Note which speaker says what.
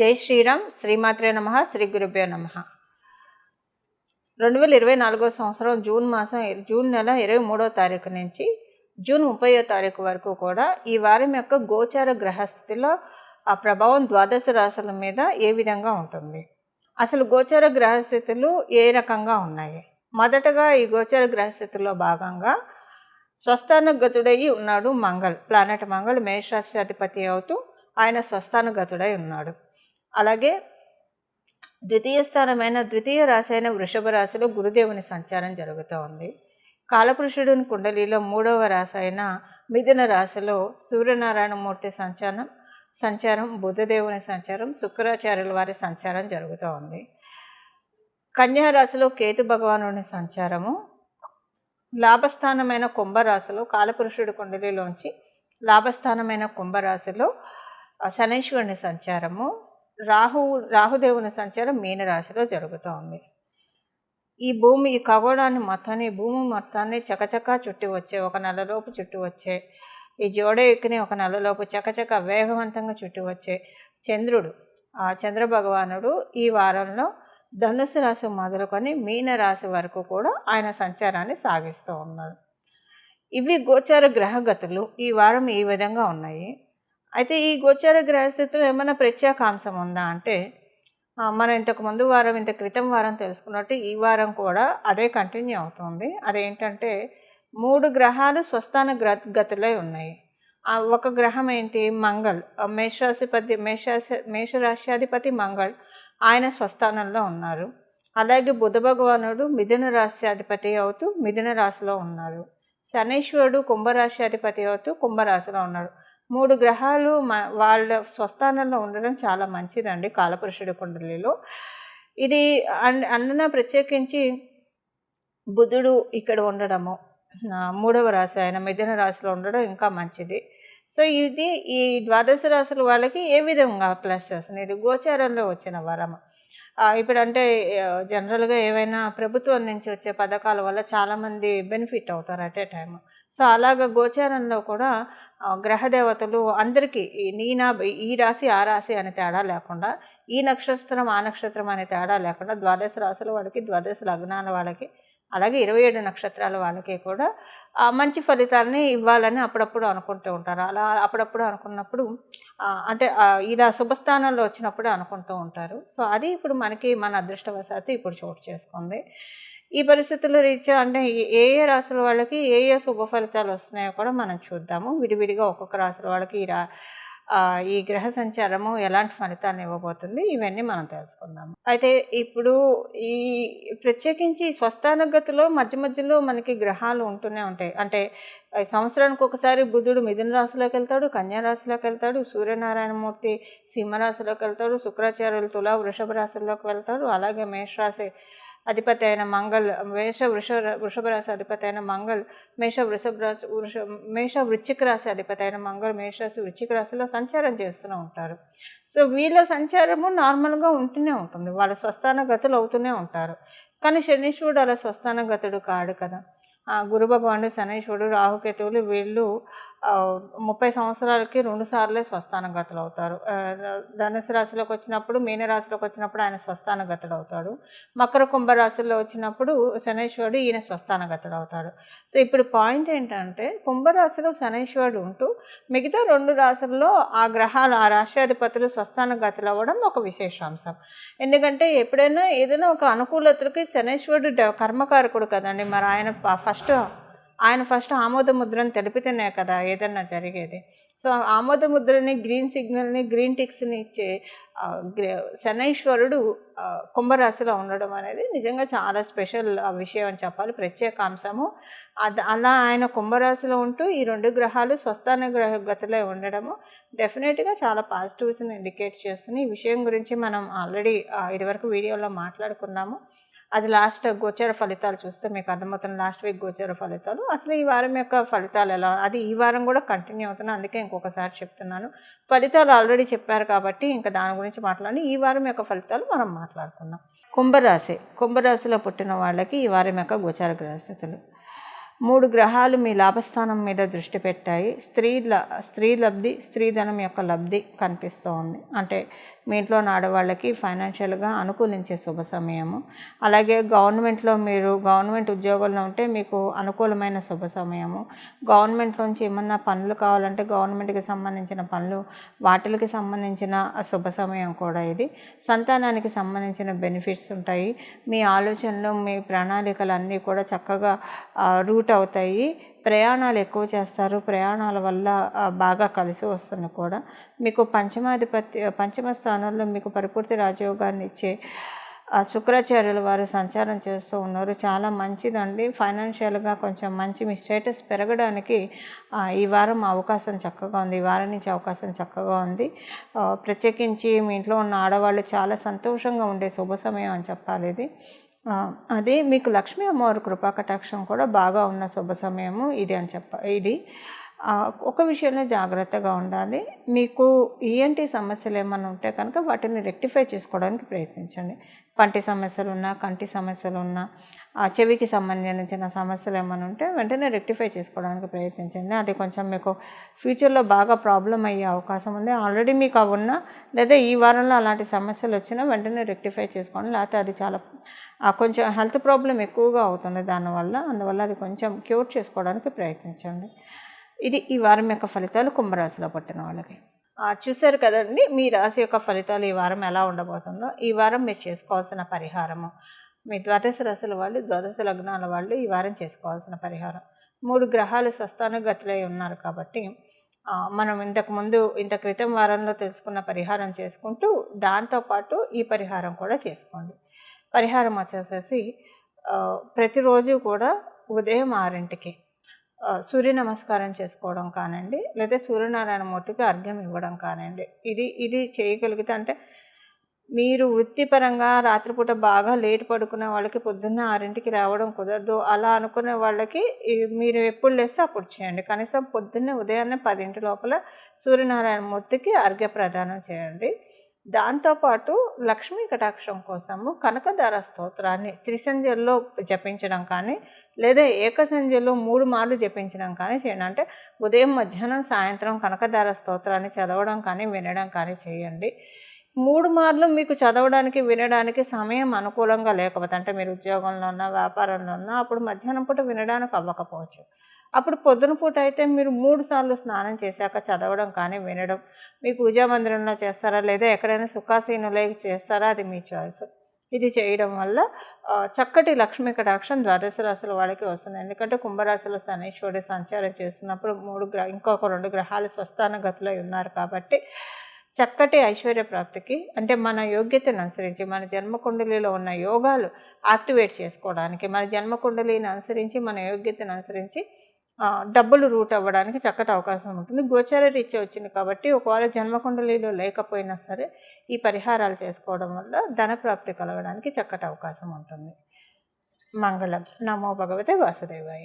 Speaker 1: జై శ్రీరామ్ శ్రీమాత్రే నమ శ్రీ గురుభ్యో నమ. రెండు వేల ఇరవై నాలుగో సంవత్సరం జూన్ మాసం జూన్ నెల ఇరవై మూడో తారీఖు నుంచి జూన్ ముప్పయో తారీఖు వరకు కూడా ఈ వారం యొక్క గోచార గ్రహస్థితిలో ఆ ప్రభావం ద్వాదశ రాశుల మీద ఏ విధంగా ఉంటుంది? అసలు గోచార గ్రహస్థితులు ఏ రకంగా ఉన్నాయి? మొదటగా ఈ గోచార గ్రహస్థితుల్లో భాగంగా స్వస్థానగతుడై ఉన్నాడు మంగళ్. ప్లానెట్ మంగళ్ మేషరాశి అధిపతి అవుతూ ఆయన స్వస్థానగతుడై ఉన్నాడు. అలాగే ద్వితీయ స్థానమైన ద్వితీయ రాశి అయిన వృషభ రాశిలో గురుదేవుని సంచారం జరుగుతూ ఉంది. కాలపురుషుడిని కుండలిలో మూడవ రాశి అయిన మిథున రాశిలో సూర్యనారాయణమూర్తి సంచారం సంచారం బుధదేవుని సంచారం శుక్రాచార్యుల వారి సంచారం జరుగుతూ ఉంది. కన్యారాశిలో కేతు భగవానుని సంచారము లాభస్థానమైన కుంభరాశిలో కాలపురుషుడి కుండలిలోంచి లాభస్థానమైన కుంభరాశిలో శనైశ్వరుని సంచారము రాహు రాహుదేవుని సంచారం మీనరాశిలో జరుగుతూ ఉంది ఈ భూమి ఈ ఖగోళాన్ని మొత్తాన్ని భూమి మొత్తాన్ని చకచకా చుట్టి వచ్చే ఒక నెలలోపు చుట్టి వచ్చే ఈ జోడ ఎక్కిని ఒక నెలలోపు చకచక వేగవంతంగా చుట్టి వచ్చే చంద్రుడు ఆ చంద్ర భగవానుడు ఈ వారంలో ధనుసు రాశి మొదలుకొని మీన రాశి వరకు కూడా ఆయన సంచారాన్ని సాగిస్తూ ఉన్నాడు ఇవి గోచార గ్రహగతులు. ఈ వారం ఈ విధంగా ఉన్నాయి. అయితే ఈ గోచార గ్రహస్థితిలో ఏమైనా ప్రత్యేకాంశం ఉందా అంటే మనం ఇంతకు ముందు వారం ఇంత క్రితం వారం తెలుసుకున్నట్టు ఈ వారం కూడా అదే కంటిన్యూ అవుతుంది. అదేంటంటే మూడు గ్రహాలు స్వస్థాన గ్ర గతులై ఉన్నాయి. ఒక గ్రహం ఏంటి? మంగళ్. మేషరాశిపతి మేషరాశి మేషరాశ్యాధిపతి మంగళ్ ఆయన స్వస్థానంలో ఉన్నారు. అలాగే బుధ భగవానుడు మిథున రాశ్యాధిపతి అవుతూ మిథున రాశిలో ఉన్నారు. శనీశ్వరుడు కుంభరాశ్యాధిపతి అధిపతి అవుతూ కుంభరాశిలో ఉన్నాడు మూడు గ్రహాలు వాళ్ళ స్వస్థానంలో ఉండడం చాలా మంచిదండి కాలపురుషుడి కుండలిలో. ఇది అన్న ప్రత్యేకించి బుధుడు ఇక్కడ ఉండడము మూడవ రాశి ఆయన మిథున రాశిలో ఉండడం ఇంకా మంచిది. సో ఇది ఈ ద్వాదశ రాశుల వాళ్ళకి ఏ విధంగా ప్లస్ చేస్తుంది? ఇది గోచారంలో వచ్చిన వరము. ఇప్పుడు అంటే జనరల్గా ఏవైనా ప్రభుత్వం నుంచి వచ్చే పథకాల వల్ల చాలామంది బెనిఫిట్ అవుతారు అట్ ఏ టైమ్. సో అలాగ గోచారంలో కూడా గ్రహదేవతలు అందరికీ నీనా ఈ రాశి ఆ రాశి అనే తేడా లేకుండా ఈ నక్షత్రం ఆ నక్షత్రం అనే తేడా లేకుండా ద్వాదశ రాశుల వాళ్ళకి ద్వాదశ లగ్నాల వాళ్ళకి అలాగే ఇరవై ఏడు నక్షత్రాల వాళ్ళకి కూడా మంచి ఫలితాలని ఇవ్వాలని అప్పుడప్పుడు అనుకుంటూ ఉంటారు. అలా అప్పుడప్పుడు అనుకున్నప్పుడు అంటే ఇలా శుభస్థానంలో వచ్చినప్పుడు అనుకుంటూ ఉంటారు. సో అది ఇప్పుడు మనకి మన అదృష్టవశాత్తు ఇప్పుడు చోటు చేసుకుంది. ఈ పరిస్థితుల రీత్యా అంటే ఏ ఏ రాశుల వాళ్ళకి ఏ ఏ శుభ ఫలితాలు వస్తున్నాయో కూడా మనం చూద్దాము. విడివిడిగా ఒక్కొక్క రాశుల వాళ్ళకి ఈ రా ఈ గ్రహ సంచారము ఎలాంటి ఫలితాన్ని ఇవ్వబోతుంది? ఇవన్నీ మనం తెలుసుకుందాము. అయితే ఇప్పుడు ఈ ప్రత్యేకించి స్వస్థానగతిలో మధ్య మధ్యలో మనకి గ్రహాలు ఉంటూనే ఉంటాయి. అంటే సంవత్సరానికి ఒకసారి బుధుడు మిథున రాశిలోకి వెళ్తాడు కన్యా రాశిలోకి వెళ్తాడు సూర్యనారాయణమూర్తి సింహరాశిలోకి వెళ్తాడు శుక్రాచార్యులు తులా వృషభ రాశిలోకి వెళ్తాడు అలాగే మేషరాశి అధిపతి అయిన మంగళ్ మేష వృష వృషభ రాశి అధిపతి అయిన మంగళ్ మేష వృషభ రాశి వృష మేష వృశ్చిక రాశి అధిపతి అయిన మంగళ్ మేషరాశి వృశ్చిక రాశిలో సంచారం చేస్తూనే ఉంటారు. సో వీళ్ళ సంచారము నార్మల్గా ఉంటూనే ఉంటుంది. వాళ్ళ స్వస్థాన గతులు అవుతూనే ఉంటారు. కానీ శనీశ్వరుడు అలా స్వస్థాన గతుడు కాడు కదా. గురు భగవానుడు శనీశ్వరుడు రాహుకేతువులు వీళ్ళు ముప్పై సంవత్సరాలకి రెండు సార్లే స్వస్థానగతులు అవుతారు. ధనుసు రాశిలోకి వచ్చినప్పుడు మీనరాశిలోకి వచ్చినప్పుడు ఆయన స్వస్థానగతుడు అవుతాడు. మకర కుంభరాశిలో వచ్చినప్పుడు శనేశ్వరుడు ఈయన స్వస్థానగతుడు అవుతాడు. సో ఇప్పుడు పాయింట్ ఏంటంటే కుంభరాశిలో శనేశ్వరుడు ఉంటూ మిగతా రెండు రాశుల్లో ఆ గ్రహాలు ఆ రాష్ట్రాధిపతులు స్వస్థానగతులు అవ్వడం ఒక విశేషాంశం. ఎందుకంటే ఎప్పుడైనా ఏదైనా ఒక అనుకూలతలకి శనేశ్వరుడు కర్మకారకుడు కదండి. మరి ఆయన ఫస్ట్ ఆయన ఫస్ట్ ఆమోద ముద్రను తెలిపితేనే కదా ఏదన్నా జరిగేది. సో ఆమోద ముద్రని గ్రీన్ సిగ్నల్ని గ్రీన్ టిక్స్ని ఇచ్చే శనైశ్వరుడు కుంభరాశిలో ఉండడం అనేది నిజంగా చాలా స్పెషల్ విషయం అని చెప్పాలి. ప్రత్యేకాంశము అది అలా ఆయన కుంభరాశిలో ఉంటూ ఈ రెండు గ్రహాలు స్వస్థాన గ్రహ గతిలో ఉండడము డెఫినెట్గా చాలా పాజిటివ్స్ని ఇండికేట్ చేస్తుంది. ఈ విషయం గురించి మనం ఆల్రెడీ ఇదివరకు వీడియోలో మాట్లాడుకున్నాము. అది లాస్ట్ గోచర ఫలితాలు చూస్తే మీకు అర్థమవుతుంది. లాస్ట్ వీక్ గోచర ఫలితాలు. అసలు ఈ వారం యొక్క ఫలితాలు ఎలా? అది ఈ వారం కూడా కంటిన్యూ అవుతున్నాను అందుకే ఇంకొకసారి చెప్తున్నాను. ఫలితాలు ఆల్రెడీ చెప్పారు కాబట్టి ఇంకా దాని గురించి మాట్లాడి ఈ వారం యొక్క ఫలితాలు మనం మాట్లాడుకుందాం. కుంభరాశి. కుంభరాశిలో పుట్టిన వాళ్ళకి ఈ వారం యొక్క గోచార గ్రహస్థితులు. మూడు గ్రహాలు మీ లాభస్థానం మీద దృష్టి పెట్టాయి. స్త్రీ స్త్రీ లబ్ధి స్త్రీధనం యొక్క లబ్ధి కనిపిస్తూ ఉంది అంటే మీ ఇంట్లో ఆడవాళ్ళకి ఫైనాన్షియల్గా అనుకూలించే శుభ సమయము. అలాగే గవర్నమెంట్లో మీరు గవర్నమెంట్ ఉద్యోగంలో ఉంటే మీకు అనుకూలమైన శుభ సమయము. గవర్నమెంట్లోంచి ఏమన్నా పనులు కావాలంటే గవర్నమెంట్కి సంబంధించిన పనులు వాటికి సంబంధించిన శుభ సమయం కూడా ఇది. సంతానానికి సంబంధించిన బెనిఫిట్స్ ఉంటాయి. మీ ఆలోచనలు మీ ప్రణాళికలు అన్నీ కూడా చక్కగా రూట్ అవుతాయి. ప్రయాణాలు ఎక్కువ చేస్తారు. ప్రయాణాల వల్ల బాగా కలిసి వస్తుంది కూడా. మీకు పంచమాధిపతి పంచమ స్థానంలో మీకు పరిపూర్తి రాజయోగాన్ని ఇచ్చే ఆ శుక్రాచార్యుల వారు సంచారం చేస్తూ ఉన్నారు. చాలా మంచిదండి. ఫైనాన్షియల్గా కొంచెం మంచి మీ స్టేటస్ పెరగడానికి ఈ వారం అవకాశం చక్కగా ఉంది. ఈ వారం నుంచి అవకాశం చక్కగా ఉంది. ప్రత్యేకించి మీ ఇంట్లో ఉన్న ఆడవాళ్ళు చాలా సంతోషంగా ఉండే శుభ సమయం అని చెప్పాలి ఇది. అది మీకు లక్ష్మీ అమ్మవారి కృపా కటాక్షం కూడా బాగా ఉన్న శుభ సమయము ఇది అని చెప్ప ఇది. ఒక విషయంలో జాగ్రత్తగా ఉండాలి. మీకు ఈఎన్టీ సమస్యలు ఏమైనా ఉంటే కనుక వాటిని రెక్టిఫై చేసుకోవడానికి ప్రయత్నించండి. పంటి సమస్యలు ఉన్నా కంటి సమస్యలు ఉన్నా ఆ చెవికి సంబంధించిన సమస్యలు ఏమైనా ఉంటే వెంటనే రెక్టిఫై చేసుకోవడానికి ప్రయత్నించండి. అది కొంచెం మీకు ఫ్యూచర్లో బాగా ప్రాబ్లం అయ్యే అవకాశం ఉంది. ఆల్రెడీ మీకు అవి ఉన్నా లేదా ఈ వారంలో అలాంటి సమస్యలు వచ్చినా వెంటనే రెక్టిఫై చేసుకోండి. లేకపోతే అది చాలా కొంచెం హెల్త్ ప్రాబ్లం ఎక్కువగా అవుతుంది దానివల్ల. అందువల్ల అది కొంచెం క్యూర్ చేసుకోవడానికి ప్రయత్నించండి. ఇది ఈ వారం యొక్క ఫలితాలు కుంభరాశిలో పట్టిన వాళ్ళకి. చూశారు కదండి మీ రాశి యొక్క ఫలితాలు ఈ వారం ఎలా ఉండబోతుందో. ఈ వారం మీరు చేసుకోవాల్సిన పరిహారము. మీ ద్వాదశ రాశుల వాళ్ళు ద్వాదశ లగ్నాల వాళ్ళు ఈ వారం చేసుకోవాల్సిన పరిహారం. మూడు గ్రహాలు స్వస్థానుగతులై ఉన్నారు కాబట్టి మనం ఇంతకు ముందు ఇంత క్రితం వారంలో తెలుసుకున్న పరిహారం చేసుకుంటూ దాంతోపాటు ఈ పరిహారం కూడా చేసుకోండి. పరిహారం వచ్చేసేసి ప్రతిరోజు కూడా ఉదయం ఆరింటికి సూర్య నమస్కారం చేసుకోవడం కానివ్వండి లేదా సూర్యనారాయణ మూర్తికి అర్ఘ్యం ఇవ్వడం కానివ్వండి ఇది ఇది చేయగలిగితే అంటే మీరు వృత్తిపరంగా రాత్రిపూట బాగా లేట్ పడుకునే వాళ్ళకి పొద్దున్న ఆరింటికి రావడం కుదరదు. అలా అనుకునే వాళ్ళకి మీరు ఎప్పుడు లేస్తే అప్పుడు చేయండి. కనీసం పొద్దున్నే ఉదయాన్నే పదింటి లోపల సూర్యనారాయణ మూర్తికి అర్ఘ్య ప్రదానం చేయండి. దాంతోపాటు లక్ష్మీ కటాక్షం కోసము కనకధార స్తోత్రాన్ని త్రిసంధ్యల్లో జపించడం కానీ లేదా ఏకసంధ్యలో మూడు మార్లు జపించడం కానీ చేయండి. అంటే ఉదయం మధ్యాహ్నం సాయంత్రం కనకధార స్తోత్రాన్ని చదవడం కానీ వినడం కానీ చేయండి. మూడు మార్లు మీకు చదవడానికి వినడానికి సమయం అనుకూలంగా లేకపోతే అంటే మీరు ఉద్యోగంలో ఉన్నా వ్యాపారంలో ఉన్నా అప్పుడు మధ్యాహ్నం పూట వినడానికి అవ్వకపోవచ్చు. అప్పుడు పొద్దున పూట అయితే మీరు మూడు సార్లు స్నానం చేశాక చదవడం కానీ వినడం మీ పూజా మందిరంలో చేస్తారా లేదా ఎక్కడైనా సుఖాసీనులై చేస్తారా అది మీ చాయిస్. ఇది చేయడం వల్ల చక్కటి లక్ష్మీ కటాక్షం ద్వాదశ రాశుల వాళ్ళకి వస్తుంది. ఎందుకంటే కుంభరాశిలో శనీశ్వరుడు సంచారం చేస్తున్నప్పుడు మూడు గ్రహ ఇంకొక రెండు గ్రహాలు స్వస్థాన గతిలో ఉన్నారు కాబట్టి చక్కటి ఐశ్వర్య ప్రాప్తికి అంటే మన యోగ్యతను అనుసరించి మన జన్మకుండలిలో ఉన్న యోగాలు యాక్టివేట్ చేసుకోవడానికి మన జన్మకుండలిని అనుసరించి మన యోగ్యతను అనుసరించి డబ్బులు రూట్ అవ్వడానికి చక్కటి అవకాశం ఉంటుంది. గోచార రీత్యా వచ్చింది కాబట్టి ఒకవేళ జన్మకుండలిలో లేకపోయినా సరే ఈ పరిహారాలు చేసుకోవడం వల్ల ధన ప్రాప్తి కలగడానికి చక్కటి అవకాశం ఉంటుంది. మంగళం. నమో భగవతే వాసుదేవాయ.